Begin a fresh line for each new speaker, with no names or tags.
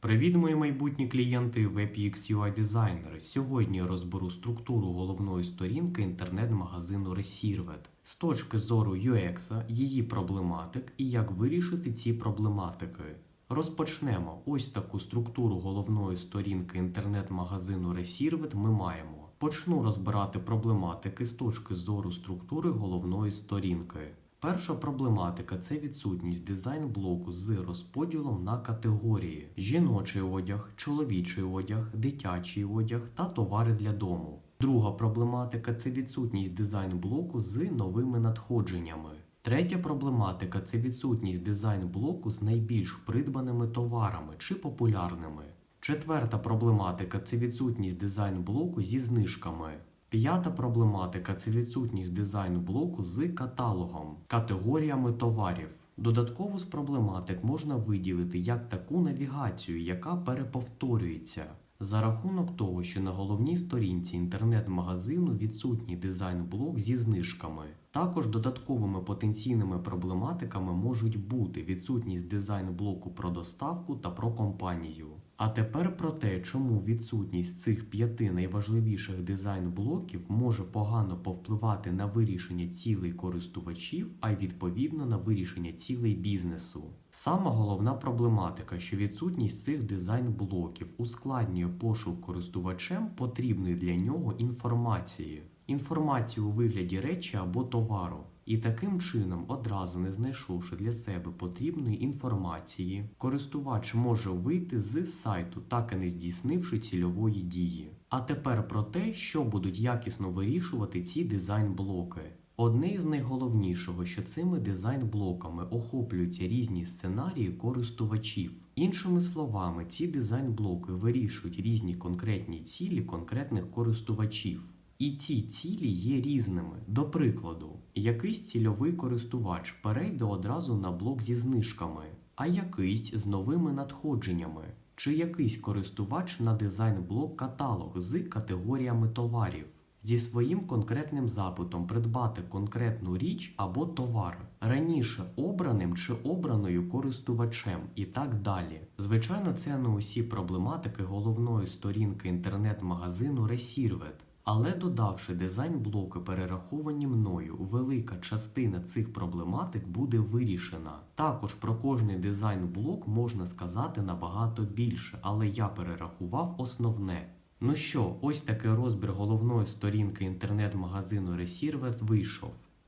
Привіт, мої майбутні клієнти WebUX UI дизайнери. Сьогодні я розберу структуру головної сторінки інтернет-магазину Resirvet з точки зору UX, її проблематик і як вирішити ці проблематики. Розпочнемо ось таку структуру головної сторінки інтернет-магазину Resirvet ми маємо. Почну розбирати проблематики з точки зору структури головної сторінки. Перша проблематика це відсутність дизайн-блоку з розподілом на категорії: жіночий одяг, чоловічий одяг, дитячий одяг та товари для дому. Друга проблематика це відсутність дизайн-блоку з новими надходженнями. Третя проблематика це відсутність дизайн-блоку з найбільш придбаними товарами чи популярними. Четверта проблематика це відсутність дизайн-блоку зі знижками. П'ята проблематика це відсутність дизайн-блоку з каталогом, категоріями товарів. Додатково з проблематик можна виділити як таку навігацію, яка переповторюється. За рахунок того, що на головній сторінці інтернет-магазину відсутній дизайн-блок зі знижками. Також додатковими потенційними проблематиками можуть бути відсутність дизайн-блоку про доставку та про компанію. А тепер про те, чому відсутність цих п'яти найважливіших дизайн-блоків може погано повпливати на вирішення цілей користувачів, а й відповідно на вирішення цілей бізнесу. Сама головна проблематика, що відсутність цих дизайн-блоків ускладнює пошук користувачем потрібної для нього інформації. Інформацію у вигляді речі або товару. І таким чином, одразу не знайшовши для себе потрібної інформації, користувач може вийти з сайту, так і не здійснивши цільової дії. А тепер про те, що будуть якісно вирішувати ці дизайн-блоки. Одне із найголовнішого, що цими дизайн-блоками охоплюються різні сценарії користувачів. Іншими словами, ці дизайн-блоки вирішують різні конкретні цілі конкретних користувачів. І ці цілі є різними. До прикладу, якийсь цільовий користувач перейде одразу на блок зі знижками, а якийсь з новими надходженнями, чи якийсь користувач на дизайн-блок каталог з категоріями товарів. Зі своїм конкретним запитом придбати конкретну річ або товар, раніше обраним чи обраною користувачем і так далі. Звичайно, це не усі проблематики головної сторінки інтернет-магазину Resirvet. Але додавши дизайн-блоки, перераховані мною, велика частина цих проблематик буде вирішена. Також про кожний дизайн-блок можна сказати набагато більше, але я перерахував основне. Ну що, ось такий розбір головної сторінки інтернет-магазину Resirvet вийшов.